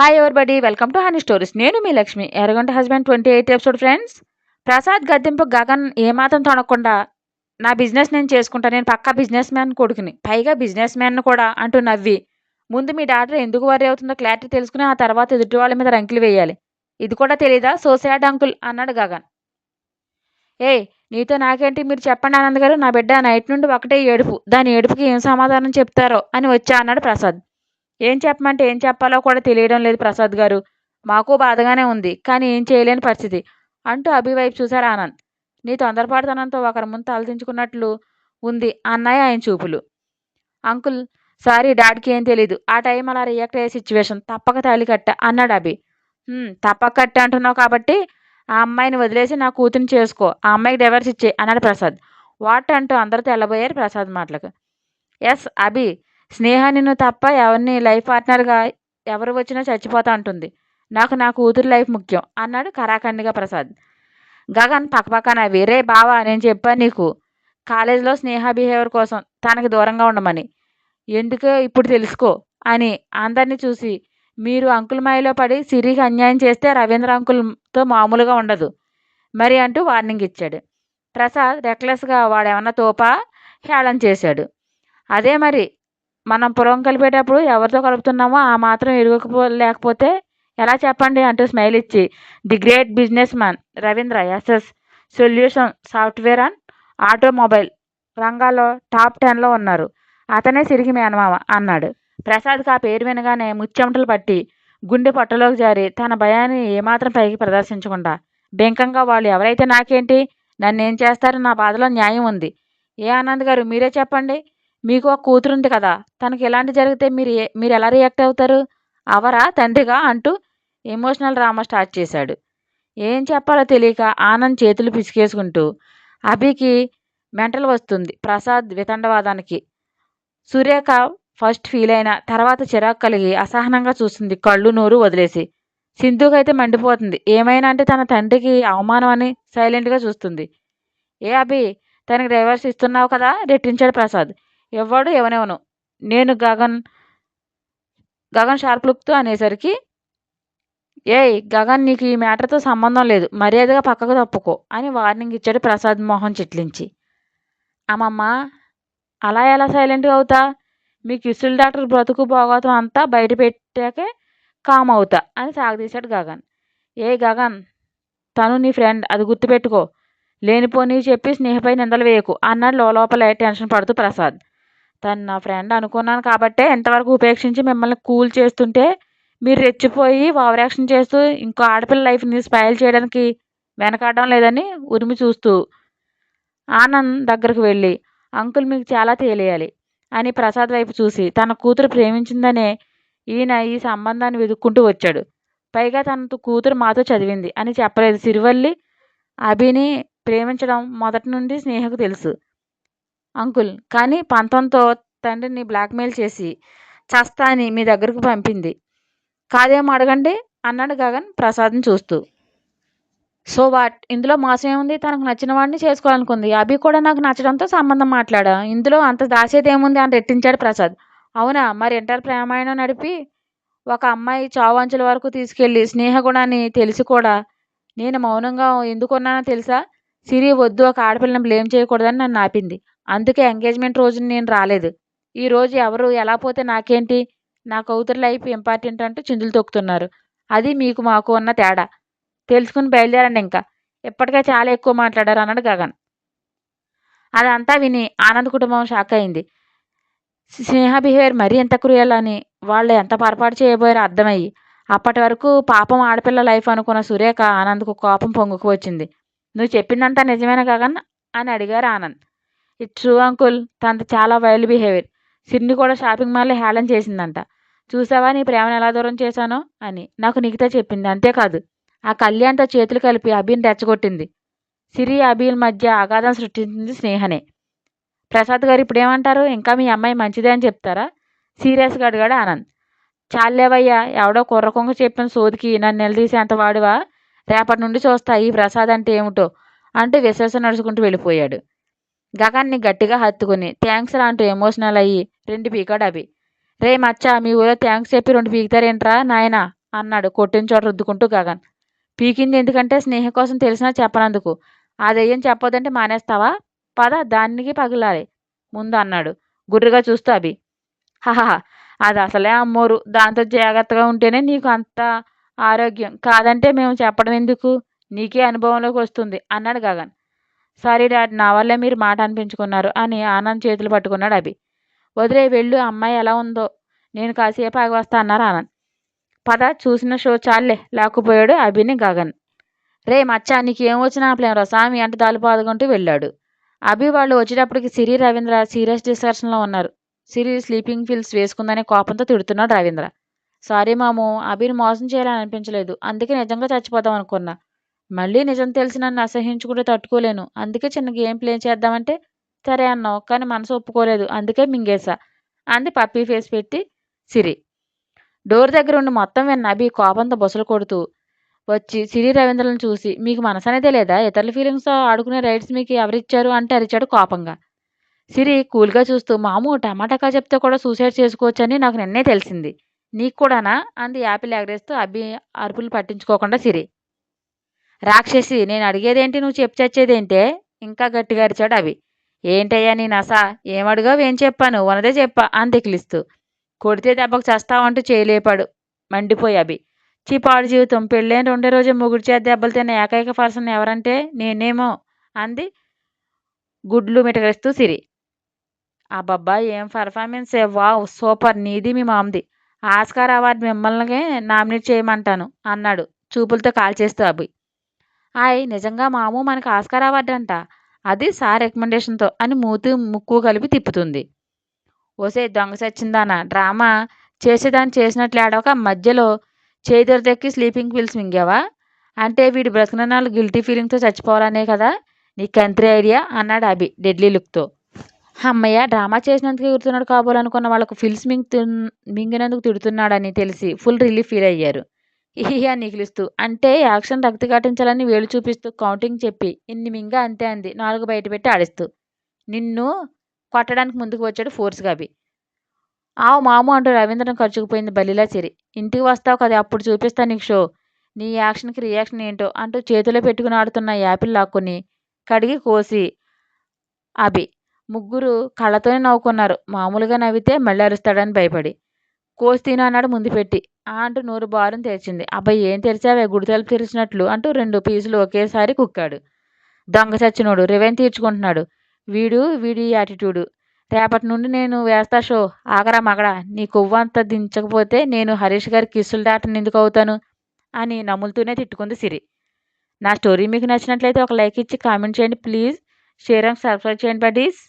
Hi everybody welcome to honey stories నేను మీ Lakshmi. ఎరగంట husband twenty eight episode friends Prasad గద్దెంపు Gagan ఏమాత్రం తొనకుండా నా బిజినెస్ నేను చేసుకుంటా నేను పక్కా బిజినెస్ మ్యాన్ కొడుకుని. పైగా బిజినెస్ మ్యాన్ కూడా అంటూ నవ్వి. ముందు మీ డాక్టర్ ఎందుకు వరి అవుతుందో క్లారిటీ తెలుసుకుని ఆ తర్వాత ఎదుటి వాళ్ళ మీద రంకులు వేయాలి. ఇది కూడా తెలియదా సోసాడ్ అంకుల్ అన్నాడు గగన్. ఏ నీతో నాకేంటి? మీరు చెప్పండి ఆనంద్ గారు. నా బిడ్డ నైట్ నుండి ఒకటే ఏడుపు. దాని ఏడుపుకి ఏం సమాధానం చెప్తారో అని వచ్చా అన్నాడు ప్రసాద్. ఏం చెప్పమంటే ఏం చెప్పాలో కూడా తెలియడం లేదు ప్రసాద్ గారు. మాకు బాధగానే ఉంది కానీ ఏం చేయలేని పరిస్థితి. అంటూ అభి వైపు చూశారు ఆనంద్. నీ తొందరపాటుతనంతో ఒకరి ముందు తలదించుకున్నట్లు ఉంది అన్నాయి ఆయన చూపులు. అంకుల్ సారీ డాడీకి ఏం తెలీదు. ఆ టైం అలా రియాక్ట్ అయ్యే సిచ్యువేషన్. తప్పక తాళి కట్ట అన్నాడు అభి. తప్పక కట్ట అంటున్నావు కాబట్టి ఆ అమ్మాయిని వదిలేసి నా కూతురిని చేసుకో. ఆ అమ్మాయికి డైవర్స్ ఇచ్చే అన్నాడు ప్రసాద్. వాట్ అంటూ అందరూ తెల్లబోయారు ప్రసాద్ మాటలకు. ఎస్ అభి స్నేహ నిన్ను తప్ప ఎవరిని లైఫ్ పార్ట్నర్గా ఎవరు వచ్చినా చచ్చిపోతా ఉంటుంది నాకు నా కూతురు లైఫ్ ముఖ్యం అన్నాడు కరాఖండిగా ప్రసాద్. గగన్ పక్కపక్కన వేరే బావా నేను చెప్పాను నీకు. కాలేజీలో స్నేహ బిహేవియర్ కోసం తనకి దూరంగా ఉండమని. ఎందుకో ఇప్పుడు తెలుసుకో అని అందరినీ చూసి మీరు అంకుల్ మాయలో పడి సిరికి అన్యాయం చేస్తే రవీంద్ర అంకుల్తో మామూలుగా ఉండదు మరి అంటూ వార్నింగ్ ఇచ్చాడు. ప్రసాద్ రెక్లెస్గా వాడేమన్నా తోపా? హేళన చేశాడు. అదే మరి మనం పురం కలిపేటప్పుడు ఎవరితో కలుపుతున్నామో ఆ మాత్రం ఎరుగకపో లేకపోతే ఎలా చెప్పండి అంటూ స్మైల్ ఇచ్చి the great businessman Ravindra S S solution software and automobile రంగాల్లో టాప్ టెన్లో ఉన్నారు. అతనే సిరిగి మేనమామ అన్నాడు. ప్రసాద్కి ఆ పేరు వినగానే ముచ్చెమటలు పట్టి గుండె పొట్టలోకి జారి తన భయాన్ని ఏమాత్రం పైకి ప్రదర్శించకుండా బెంకంగా వాళ్ళు ఎవరైతే నాకేంటి? నన్ను ఏం చేస్తారో? నా బాధలో న్యాయం ఉంది. ఏ ఆనంద్ గారు మీరే చెప్పండి? మీకు ఒక కూతురు ఉంది కదా తనకి ఎలాంటి జరిగితే మీరు మీరు ఎలా రియాక్ట్ అవుతారు? అవరా తండ్రిగా? అంటూ ఎమోషనల్ డ్రామా స్టార్ట్ చేశాడు. ఏం చెప్పాలో తెలియక ఆనంద్ చేతులు పిసికేసుకుంటూ అభికి మెంటల్ వస్తుంది ప్రసాద్ వితండవాదానికి. సురేఖ ఫస్ట్ ఫీల్ అయిన తర్వాత చిరాకు కలిగి అసహనంగా చూస్తుంది కళ్ళు నోరు వదిలేసి. సింధుకైతే మండిపోతుంది ఏమైనా అంటే తన తండ్రికి అవమానం అని సైలెంట్గా చూస్తుంది. ఏ అభి తనకి డైవర్స్ ఇస్తున్నావు కదా? రెట్టించాడు ప్రసాద్. ఎవ్వడు ఎవనెవను. నేను గగన్ గగన్ షార్ప్ లుక్తో అనేసరికి ఏయ్ గగన్ నీకు ఈ మ్యాటర్తో సంబంధం లేదు మర్యాదగా పక్కకు తప్పుకో అని వార్నింగ్ ఇచ్చాడు ప్రసాద్ మోహన్ చిట్లించి. అమ్మమ్మ అలా ఎలా సైలెంట్గా అవుతా? మీకు ఇసులు డాక్టర్ బ్రతుకు భోగవతం అంతా బయట పెట్టాకే కామ్ అవుతా అని సాగదీశాడు గగన్. ఏ గగన్ తను నీ ఫ్రెండ్ అది గుర్తుపెట్టుకో. లేనిపోని చెప్పి స్నేహపై నిందలు వేయకు అన్నాడు లోపల టెన్షన్ పడుతూ ప్రసాద్. తను నా ఫ్రెండ్ అనుకున్నాను కాబట్టే ఇంతవరకు ఉపేక్షించి మిమ్మల్ని కూల్ చేస్తుంటే మీరు రెచ్చిపోయి ఓవరాక్షన్ చేస్తూ ఇంకో ఆడపిల్ల లైఫ్ని స్పైల్ చేయడానికి వెనకాడడం లేదని ఉరిమి చూస్తూ ఆనంద్ దగ్గరకు వెళ్ళి అంకుల్ మీకు చాలా తేలియాలి అని ప్రసాద్ వైపు చూసి తన కూతురు ప్రేమించిందనే ఈయన ఈ సంబంధాన్ని వెతుక్కుంటూ వచ్చాడు. పైగా తన కూతురు మాతో చదివింది అని చెప్పలేదు. సిరివల్లి అభిని ప్రేమించడం మొదటి నుండి స్నేహకు తెలుసు. అంకుల్. కానీ పంతంతో తండ్రిని బ్లాక్మెయిల్ చేసి చస్తా అని మీ దగ్గరకు పంపింది. కాదేమో అడగండి? అన్నాడు గగన్ ప్రసాద్ని చూస్తూ. So what? ఇందులో మోసం ఏముంది? తనకు నచ్చిన వాడిని చేసుకోవాలనుకుంది. అభి కూడా నాకు నచ్చడంతో సంబంధం మాట్లాడా? ఇందులో అంత దాచేది ఏముంది అని రెట్టించాడు ప్రసాద్. అవునా? మరి ఇంటర్ ప్రేమాయణం నడిపి ఒక అమ్మాయి చావంచుల వరకు తీసుకెళ్ళి స్నేహగుణాన్ని తెలిసి కూడా నేను మౌనంగా ఎందుకున్నానో తెలుసా? సిరి వద్దు ఒక ఆడపిల్లని బ్లేమ్ చేయకూడదని నన్ను ఆపింది. అందుకే ఎంగేజ్మెంట్ రోజున నేను రాలేదు. ఈరోజు ఎవరు ఎలా పోతే నాకేంటి? నా కూతురు లైఫ్ ఇంపార్టెంట్ అంటూ చిందులు తొక్కుతున్నారు. అది మీకు మాకు ఉన్న తేడా. తెలుసుకుని బయలుదేరండి ఇంకా. ఇప్పటికే చాలా ఎక్కువ మాట్లాడారు అన్నాడు గగన్. అదంతా విని ఆనంద్ కుటుంబం షాక్ అయింది. స్నేహ బిహేవియర్ మరీ ఎంత క్రూయల్ అని వాళ్ళు ఎంత పొరపాటు చేయబోయారో అర్థమయ్యి. అప్పటి వరకు పాపం ఆడపిల్ల లైఫ్ అనుకున్న సురేఖ ఆనంద్కు కోపం పొంగుకు వచ్చింది. నువ్వు చెప్పిందంతా నిజమేనా గగన్? అని అడిగారు ఆనంద్. ఇట్ ట్రూ అంకుల్ తనది చాలా వైల్డ్ బిహేవియర్ సిడ్ని కూడా షాపింగ్ మాల్లో హేళన చేసిందంట. చూసావా నీ ప్రేమను ఎలా దూరం చేశానో అని నాకు నిఖిత చెప్పింది. అంతేకాదు ఆ కళ్యాణ్తో చేతులు కలిపి అభిని రెచ్చగొట్టింది. సిరి అభిల మధ్య అగాధం సృష్టించింది స్నేహనే. ప్రసాద్ గారు ఇప్పుడు ఏమంటారు ఇంకా మీ అమ్మాయి మంచిదే అని చెప్తారా? సీరియస్గా అడిగాడు ఆనంద్. చాలేవయ్యా ఎవడో కుర్రకొంగ చెప్పిన సోదికి నన్ను నిలదీసేంత వాడువా? రేపటి నుండి చూస్తా ఈ ప్రసాద్ అంటే ఏమిటో అంటూ విశ్వాసం నడుచుకుంటూ వెళ్ళిపోయాడు. గగన్ని గట్టిగా హత్తుకుని థ్యాంక్స్ రా అంటూ ఎమోషనల్ అయ్యి రెండు పీకాడు అభి రే మచ్చా మీ ఊరో థ్యాంక్స్ చెప్పి రెండు పీకుతారేంట్రా నాయనా? అన్నాడు కొట్టిన చోట రుద్దుకుంటూ గగన్. పీకింది ఎందుకంటే స్నేహ కోసం తెలిసినా చెప్పనందుకు. ఆ దెయ్యం చెప్పొద్దంటే మానేస్తావా? పద దానికి పగిలాలి ముందు అన్నాడు. గుర్రుగా చూస్తూ అభి. హహా అది అసలే అమ్మోరు. దాంతో జాగ్రత్తగా ఉంటేనే నీకు అంత ఆరోగ్యం. కాదంటే మేము చెప్పడం ఎందుకు? నీకే అనుభవంలోకి వస్తుంది అన్నాడు గగన్. సారీ డాడ్ నా వల్లే మీరు మాట అనిపించుకున్నారు అని ఆనంద్ చేతులు పట్టుకున్నాడు అభి. వదిలే వెళ్ళు అమ్మాయి ఎలా ఉందో. నేను కాసేపు ఆగి వస్తా అన్నారు ఆనంద్. పద చూసిన షో చాలే లేకపోయాడు అభిని గగన్. రే మచ్చా నీకేం వచ్చినా ప్లేమరా స్వామి అంటే తలుపాదుకుంటూ వెళ్ళాడు. అభి వాళ్ళు వచ్చేటప్పటికి సిరి రవీంద్ర సీరియస్ డిస్కషన్లో ఉన్నారు. సిరి స్లీపింగ్ పిల్స్ వేసుకుందనే కోపంతో తిడుతున్నాడు రవీంద్ర. సారీ మాము అభిని మోసం చేయాలని అనిపించలేదు. అందుకే నిజంగా చచ్చిపోదాం అనుకున్నా. మళ్ళీ నిజం తెలిసి నన్ను అసహించుకుంటే తట్టుకోలేను. అందుకే చిన్న గేమ్ ప్లే చేద్దామంటే సరే అన్నావు కానీ మనసు ఒప్పుకోలేదు. అందుకే మింగేసా అంది పప్పీ ఫేస్ పెట్టి సిరి. డోర్ దగ్గర ఉండి మొత్తం విన్న అభి కోపంతో బొసలు కొడుతూ వచ్చి సిరి రవీంద్రలను చూసి మీకు మనసు అనేదే లేదా? ఇతరుల ఫీలింగ్స్తో ఆడుకునే రైట్స్ మీకు ఎవరిచ్చారు? అంటే అరిచాడు కోపంగా. సిరి కూల్గా చూస్తూ మాము టమాటాకా చెప్తే కూడా సూసైడ్ చేసుకోవచ్చని నాకు నిన్నే తెలిసింది. నీకు కూడానా? అంది యాపిల్ ఎగరేస్తూ అభి అరుపులు పట్టించుకోకుండా సిరి. రాక్షసి నేను అడిగేదేంటి నువ్వు చెప్పు చచ్చేదేంటే? ఇంకా గట్టిగా అరిచాడు అవి ఏంటయ్యా నీ నసా? ఏమడుగావు ఏం చెప్పాను? వనదే చెప్పా అని తెకిలిస్తూ. కొడితే దెబ్బకు చస్తావంటూ చేయలేపాడు. మండిపోయి అభి. చీపాడు జీవితం. పెళ్ళైన రెండో రోజు ముగుడు చేత దెబ్బలు తిన్న ఏకైక పర్సన్ ఎవరంటే నేనేమో అంది గుడ్లు మిటకరిస్తూ సిరి. అబ్బబ్బా ఏం పర్ఫార్మెన్స్ వావ్ సూపర్. నీది మీ మామది. ఆస్కార్ అవార్డు మిమ్మల్ని నామినేట్ చేయమంటాను అన్నాడు. చూపులతో కాల్చేస్తూ అభి. ఆయ్ నిజంగా మాము మనకు ఆస్కార్ అవార్డు అంట. అది సార్ రికమెండేషన్తో అని మూతి ముక్కు కలిపి తిప్పుతుంది. ఓసే దొంగ సచ్చిందానా? డ్రామా? చేసేదాన్ని చేసినట్లు ఆడవక మధ్యలో చేదొరదెక్కి స్లీపింగ్ పిల్స్ మింగావా? అంటే వీడి బ్రతకనాలు గిల్టీ ఫీలింగ్తో చచ్చిపోవాలనే కదా? నీ కంత్రి ఐడియా? అన్నాడు అభి డెడ్లీ లుక్తో. అమ్మయ్య డ్రామా చేసినందుకు ఎగురుతున్నాడు కాబోలనుకున్న వాళ్ళకు ఫిల్స్ మింగ్ మింగినందుకు తిడుతున్నాడని తెలిసి ఫుల్ రిలీఫ్ ఫీల్ అయ్యారు. ఇహియా నిగిలిస్తూ అంటే యాక్షన్ రక్తి ఘటించాలని వేలు చూపిస్తూ కౌంటింగ్ చెప్పి ఇన్ని మింగ అంతే అంది. నాలుగు బయట పెట్టి ఆడిస్తూ. నిన్ను కొట్టడానికి ముందుకు వచ్చాడు ఫోర్స్గా అభి ఆవు మాము అంటూ రవీంద్రం ఖర్చుకుపోయింది బలిలా చిరి ఇంటికి వస్తావు కదా అప్పుడు చూపిస్తా నీకు షో. నీ యాక్షన్కి రియాక్షన్ ఏంటో అంటూ చేతిలో పెట్టుకుని ఆడుతున్న యాపిల్ లాక్కుని కడిగి కోసి అభి. ముగ్గురు కళ్ళతోనే నవ్వుకున్నారు. మామూలుగా నవ్వితే మళ్ళీ అరుస్తాడని భయపడి. కోసి తిను అన్నాడు ముందు పెట్టి. ఆ అంటూ నూరు బారుని తెరిచింది. అబ్బాయి ఏం తెరిచావే? గుడి తలుపు తెరిచినట్లు అంటూ రెండు పీసులు ఒకేసారి కుక్కాడు. దొంగ చచ్చినోడు రివెన్ తీర్చుకుంటున్నాడు. వీడు వీడి యాటిట్యూడు. రేపటి నుండి నేను వేస్తా షో. ఆగరా మగడా నీ కొవ్వు అంతా దించకపోతే నేను హరీష్ గారి కిస్సులు దాటని ఎందుకు అవుతాను? అని నములుతూనే తిట్టుకుంది సిరి. నా స్టోరీ మీకు నచ్చినట్లయితే ఒక లైక్ ఇచ్చి కామెంట్ చేయండి. ప్లీజ్. షేర్ అండ్ సబ్స్క్రైబ్ చేయండి బడీస్